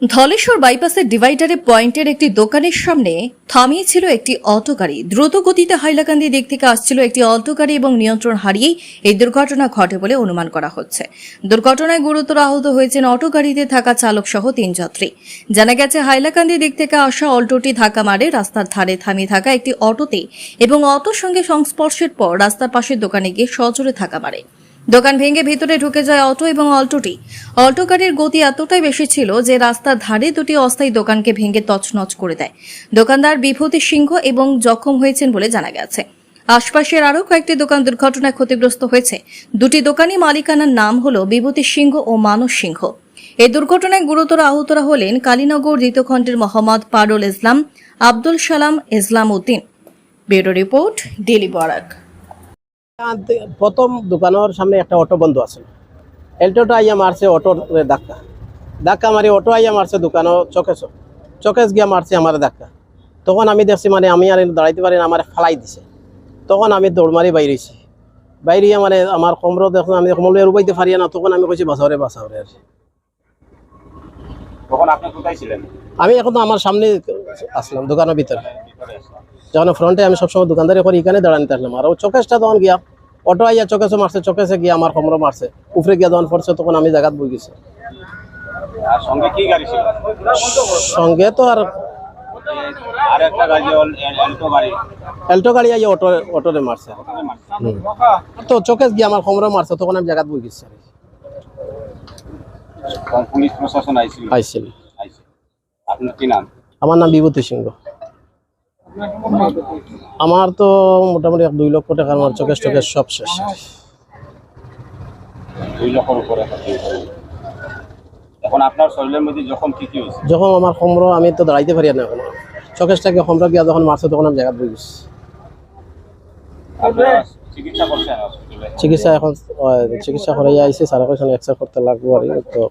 ধলেশ্বর বাইপাসের ডিভাইডারে পয়েন্টের একটি দোকানের সামনে থামিয়েছিল একটি অটো গাড়ি। দ্রুত গতিতে হাইলাকান্দি দিক থেকে আসছিল একটি অটো গাড়ি এবং নিয়ন্ত্রণ হারিয়েই এই দুর্ঘটনা ঘটে বলে অনুমান করা হচ্ছে। দুর্ঘটনায় গুরুতর আহত হয়েছেন অটো গাড়িতে থাকা চালক সহ তিন যাত্রী। জানা গেছে, হাইলাকান্দি দিক থেকে আসা অল্টোটি ধাক্কা মারে রাস্তার ধারে থামিয়ে থাকা একটি অটোতে এবং অটোর সঙ্গে সংস্পর্শের পর রাস্তার পাশের দোকানে গিয়ে সজোরে থাকা মারে। দোকান ভেঙে ভেতরে ঢুকে যায় অটো এবং অল্টোটি। অল্টো গাড়ির গতি এতটাই বেশি ছিল যে রাস্তার ধারে দুটি অস্থায়ী দোকানকে ভেঙে তছনছ করে দেয়। দোকানদার বিভূতি সিংহ এবং জখম হয়েছেন বলে জানা গেছে। আশপাশের আরও কয়েকটি দোকান দুর্ঘটনায় ক্ষতিগ্রস্ত হয়েছে। দুটি দোকানই মালিকানার নাম হল বিভূতি সিংহ ও মানস সিংহ। এই দুর্ঘটনায় গুরুতর আহতরা হলেন Kalinagar দ্বিতীয়খণ্ডের Mohammad Parul Islam, Abdul Salam Islam Uddin bureau report daily Barak. প্রথম দোকানের সামনে একটা অটো বন্ধ আছে। এলটোটা আইয়া মারছে অটোর ধাক্কা। ধাক্কা মারি অটো আইয়া মারছে দোকানও চকেশ। চকেশ গিয়া মারছে আমার ধাক্কা। তখন আমি দেখছি মানে আমি আর দাঁড়াইতে পারি না আমার ফালাই দিছে। তখন আমি দৌড় মারি বাইরেছি বাইরিয়া মানে আমার কমর দেখুন আমি কমল রুবাইতে পারি না তখন আমি কইছি বাসাওরে বাসাওরে আর। তখন আপনি কোথায় ছিলেন? আমি এখন আমার সামনে আসলাম দোকানের ভিতরে। যখন ফ্রন্টে আমি সবসময় দোকানদারি করি এখানে দাঁড়ানি থাকলাম আর ও চকেশটা তখন গিয়া অটো আইয়া চকেশে মারছে চকেশে গিয়া আমার কমর মারছে। উপরে গিয়া যখন পড়ছে তখন আমি জায়গাত বই গেছি। সঙ্গে তো আর আর একটা গাড়ি অল- এল- এলটো গাড়ি। এল্টো গাড়ি আইয়া অটো অটোরে মারছে। তো চকেশ গিয়া আমার কমর মারছে তখন আমি জায়গাত বই গেছি আর কি। তখন পুলিশ প্রশাসন আইছিল। আইছিল। আপনার কি নাম? আমার নাম বিভূতি সিংহ। আমার তো মোটামুটি এক দুই লক্ষ টাকার আমার চকেশ টকেশ সব শেষ। এখন আপনার শরীরের মধ্যে যখন কি কি হয়েছে যখন আমার কমর আমি তো দাঁড়াইতে পারি না এখন চকেশটাকে কমর গিয়া যখন মারছে তখন আমি জায়গাত বই চিকিৎসা এখন চিকিৎসা করাই আইছে সারা কইছেন এক্সরে করতে লাগবো আর। তো